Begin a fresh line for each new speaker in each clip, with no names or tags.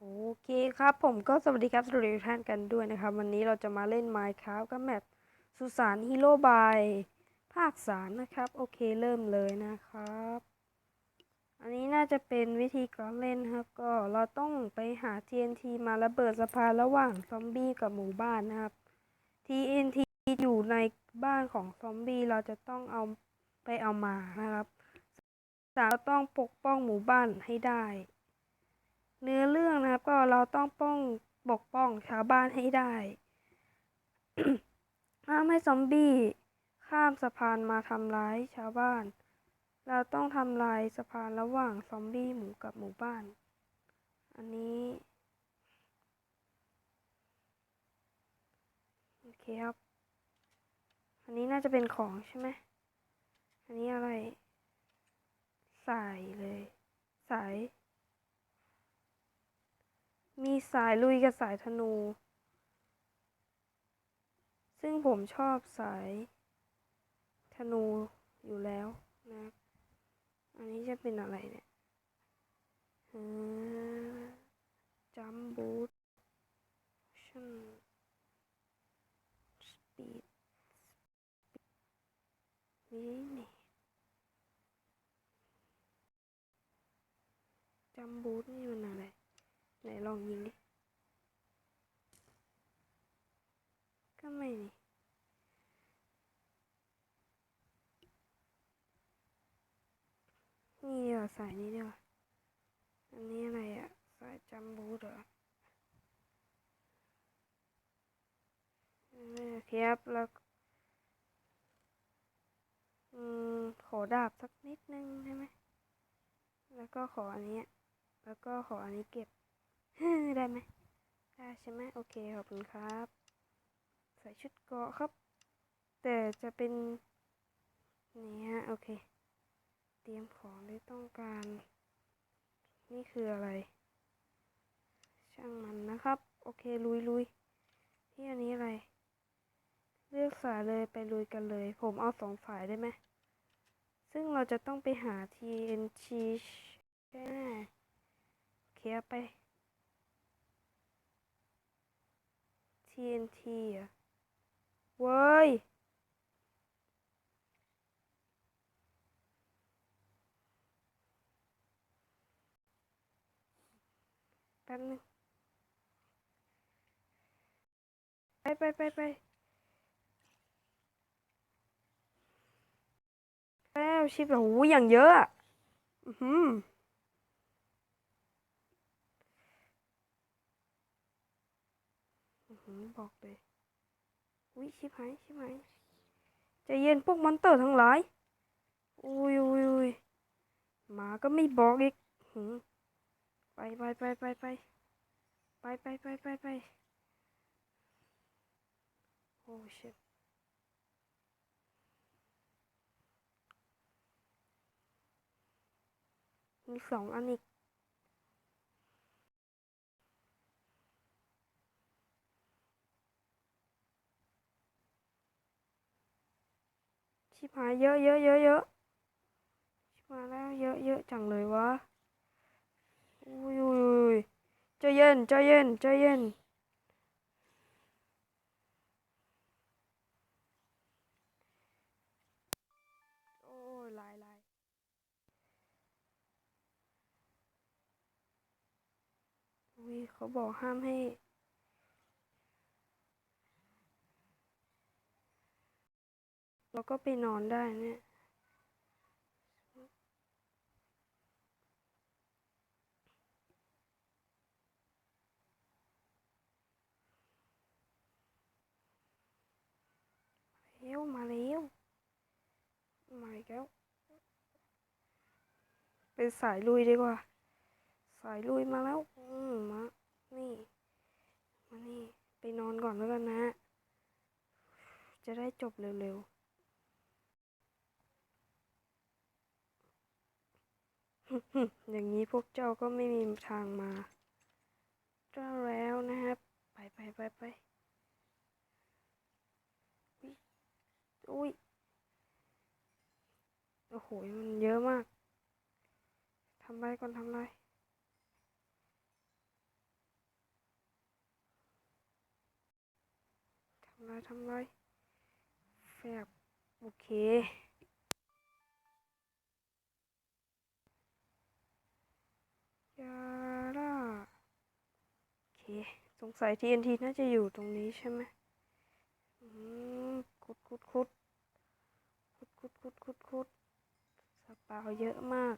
โอเคครับผมก็สวัสดีครับสวัสดีท่านกันด้วยนะครับ วันนี้เราจะมาเล่น Minecraft กับแมปสุสานฮีโร่บายภาคสามนะครับ โอเคเริ่มเลยนะครับ อันนี้น่าจะเป็นวิธีการเล่นครับ ก็เราต้องไปหา TNT มาระเบิดสะพานระหว่างซอมบี้กับหมู่บ้านนะครับ TNT อยู่ในบ้านของซอมบี้เราจะต้องเอาไปเอามานะครับสามเราต้องปกป้องหมู่บ้านให้ได้ เนื้อเรื่องนะครับ ก็เราต้องป้องปกป้องชาวบ้านให้ได้ห้ามให้ซอมบี้ข้ามสะพานมาทำร้ายชาวบ้าน เราต้องทำลายสะพานระหว่างซอมบี้หมู่กับหมู่บ้าน อันนี้ โอเคครับ อันนี้น่าจะเป็นของใช่ไหม อันนี้อะไร สายเลย สาย มีสายลุยกับสายธนู ซึ่งผมชอบสายธนูอยู่แล้วนะ อันนี้จะเป็นอะไรเนี่ยอืมบูทชั่นสปีดนี่นี่จัมบูทนี่มันอะไร ไหนลองยิงดิ ก็ไม่นี่ นี่เดียวา สายนี้เดียวาอันนี้อะไรอะสายจัมบูเหรอเออโอเคครับแล้วอืมขอดาบสักนิดนึงได้ไหมแล้วก็ขออันนี้ แล้วก็ขออันนี้เก็บ ได้ไหมได้ใช่ไหมโอเคขอบคุณครับ ใส่ชุดเกราะครับ แต่จะเป็นนี่ฮะโอเค ตรียมของที่ต้องการ นี่คืออะไร ช่างมันนะครับ โอเคลุยลุยที่อันนี้อะไร เลือกสายเลยไปลุยกันเลย ผมเอาสองสายได้ไหม ซึ่งเราจะต้องไปหา TNT ใช่ไหมโอเคเอาไป TNT อะเว้ย แป๊บนึง ไปไปไปไปแล้วชิปแบบโอ้โหอย่างเยอะอือหืออื้อหือบอกเลยอุ้ยชิบหายชิบหายใจเย็นพวกมอนเตอร์ทั้งหลาย อุ้ยอุ้ยอุ้ยหมาก็ไม่บอกอีกหือ ไปไปไปไปไปไปไปไปไปไปโอ้ชิบมีสองอันอีกชิบหายเยอะเยอะเยอะเยอะชิบหายแล้วเยอะเยอะจังเลยวะ อุ้ยอุ้ยอุ้ยใจเย็นใจเย็นใจเย็นโอ้ยลายลายอุ้ยเขาบอกห้ามให้เราก็ไปนอนได้เนี่ย เร็วมาเร็วมาอีกแล้ว เป็นสายลุยดีกว่า สายลุยมาแล้ว อืมมานี่ มานี่ ไปนอนก่อนแล้วกันนะ จะได้จบเร็วๆอย่างนี้พวกเจ้าก็ไม่มีทางมา เจ้าแล้วนะครับ ไปไปไปไป อุ้ยโอ้โหมันเยอะมากทำไรก่อนทำไรทำไรทำไรแฟบโอเคยาล่าโอเค สงสัยทีเอ็นทีน่าจะอยู่ตรงนี้ใช่ไหม ขุดขุดขุดขุดขุดขุดขุดขุดสปาวเยอะมาก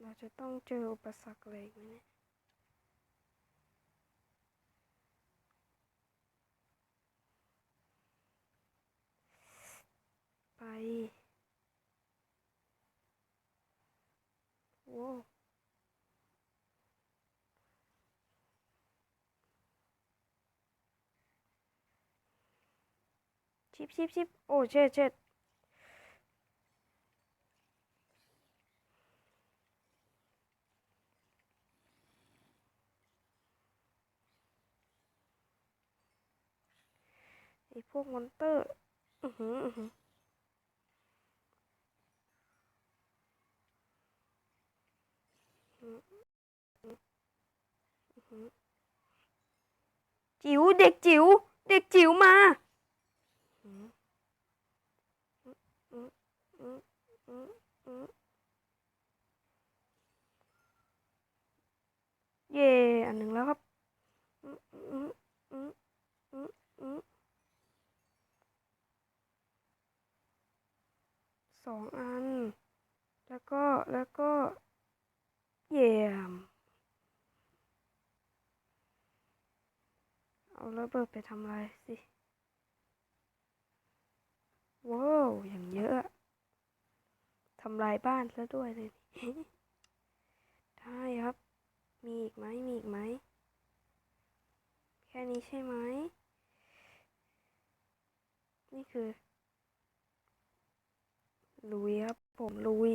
เราจะต้องเจออุปสรรคอะไรอีกไหมเนี่ยไป โว้ว ชิปชิปชิปโอ้เช็ดเช็ดไอพวกมอนเตอร์อือหืออือหืออือหืออื้อหือจิ๋วเด็กจิ๋วเด็กจิ๋วมาอืออืออืออืออือ เย่อันหนึ่งแล้วครับอืออืออืออืออือสองอัน แล้วก็ แล้วก็ เยี่ยม เอาระเบิดไปทำอะไรสิ ว้าว อย่างเยอะ ทำลายบ้านซะด้วยเลยได้ครับ มีอีกไหมมีอีกไหม แค่นี้ใช่ไหม นี่คือลุยครับ ผมลุย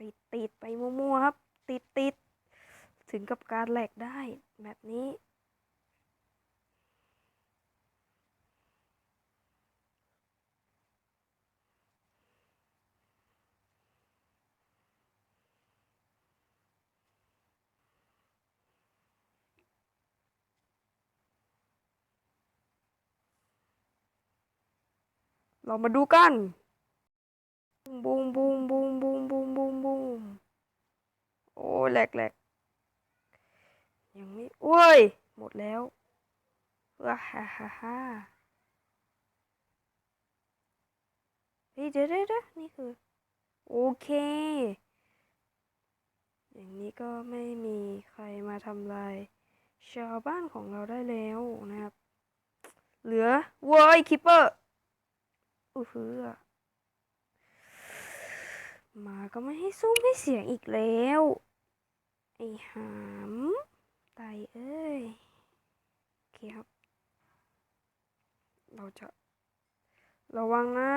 ติดติดไปมั่วๆครับ ติดติดถึงกับการแหลกได้แบบนี้ เรามาดูกันบูมบูมบูมบูมบูมบูมบูมโอ้แหลกแหลกยังไม่โอ้ย หมดแล้วว้าฮ่าฮ่าฮ่าเฮ้ยเดี๋ยวเดี๋ยวเดะนี่คือ โอเค อย่างนี้ก็ไม่มีใครมาทำลาย ชาวบ้านของเราได้แล้วนะครับ เหลือเว้ยคิปเปอร์ อือหือมาก็ไม่ให้ซุ้มให้เสียงอีกแล้ว ไอ้หามตายเอ้ยโอเคครับ เราจะ ระวังนะ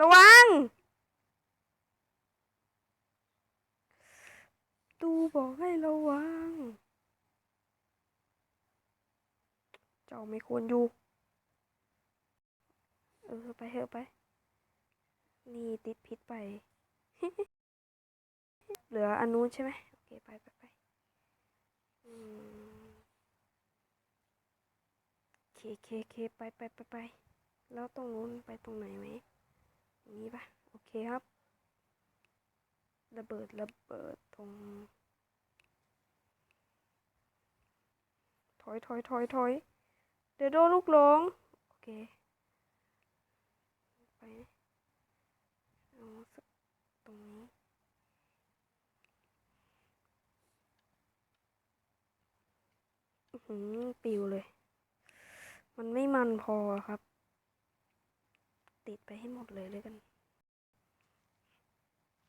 ระวัง ตูบอกให้ระวัง เจ้าไม่ควรอยู่ เออไปเถอะไป นี่ติดพิษไป เหลืออันนู้นใช่ไหมโอเคไปไปไปอืมเคเคเคไปไปไปไป แล้วตรงนู้นไปตรงไหนไหมตรงนี้ปะโอเคครับระเบิดระเบิดตรง ถอยถอยถอยถอย เดี๋ยวโดนลูกหลง โอเค ไปเอาสักตรงนี้ หือปิวเลย มันไม่มันพอครับ ติดไปให้หมดเลยเลยกัน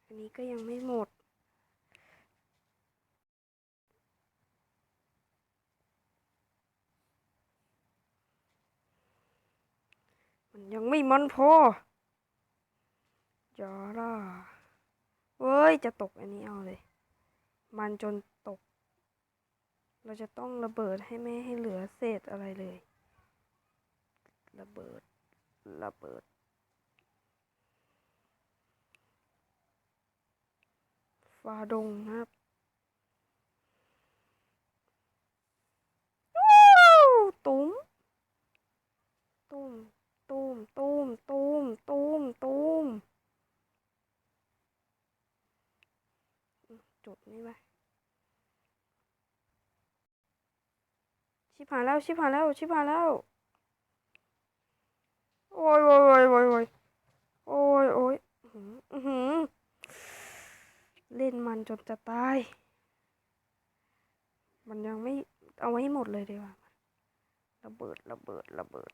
อันนี้ก็ยังไม่หมด ยังไม่มันพอจาร่าเว้ย จะตกอันนี้เอาเลย มันจนตก เราจะต้องระเบิดให้ไม่ให้เหลือเศษอะไรเลย ระเบิด ระเบิด ฟาดงนะครับวู้ตุ้ม ตุ้ม ตุ้มตุ้มตุ้มตุ้มจุดนี่ไหมชิบหายแล้วชิบหายแล้วชิบหายแล้วโอ้ยโอ้ยโอ้ยโอ้ยโอ้ยโอ้ยโอ้ยเล่นมันจนจะตาย มันยังไม่เอาไว้ให้หมดเลยดีกว่าระเบิดระเบิดระเบิด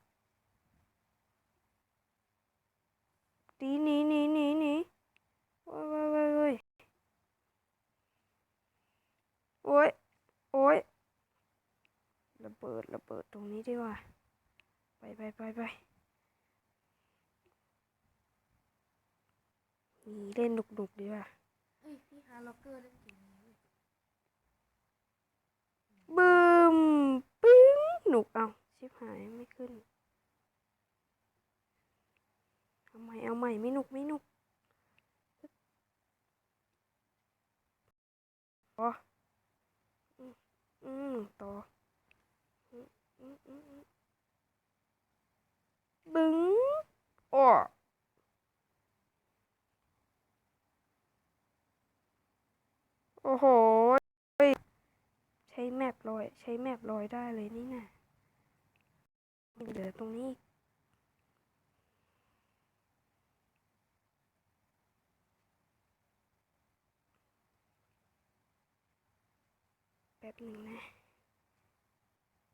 หนีหนีหนีหนีหนีโอ้ยโอ้ยโอ้ยโอ้ยโอ้ยระเบิดระเบิดตรงนี้ดีกว่าไปไปไปไปนี่เล่นหนุกหนุกๆดีกว่า
เอ้ยพี่ฮาร์ล็อกเกอร์เล่นเกมนี้ด้วย
บึมปึ้งหนุกเอาชิบหายไม่ขึ้น เอาใหม่เอาใหม่ไม่หนุกไม่หนุกต่ออืมอืมต่ออืมอืมอืมอืมบึ้งอ้อโอ้โห ใช้แมปลอย ใช้แมปลอยได้เลยนี่นะเหลือตรงนี้อีก ป๊บหนึ่งนะ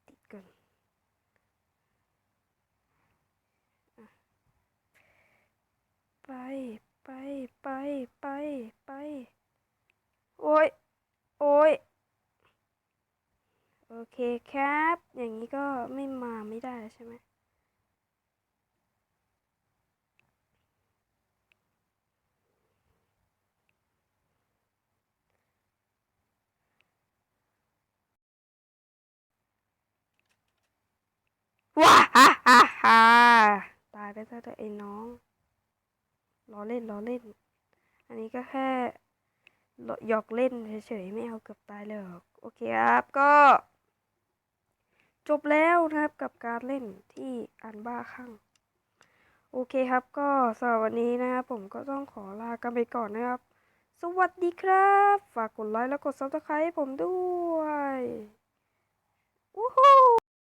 ติดก่อนไปไปไปไปไป โอ้ย โอ้ย โอเคครับ อย่างนี้ก็ไม่มาไม่ได้ใช่ไหม ว้าฮ่าฮ่าฮ่าตายไปซะเถอะไอ้น้องล้อเล่นล้อเล่น อันนี้ก็แค่หยอกเล่นเฉยๆไม่เอาเกือบตายเลยโอเคครับก็ จบแล้วนะครับกับการเล่นที่อันบ้าคลั่งโอเคครับก็สำหรับวันนี้นะครับผมก็ต้องขอลากันไปก่อนนะครับ สวัสดีครับ ฝากกดไลค์และกด subscribe ให้ผมด้วย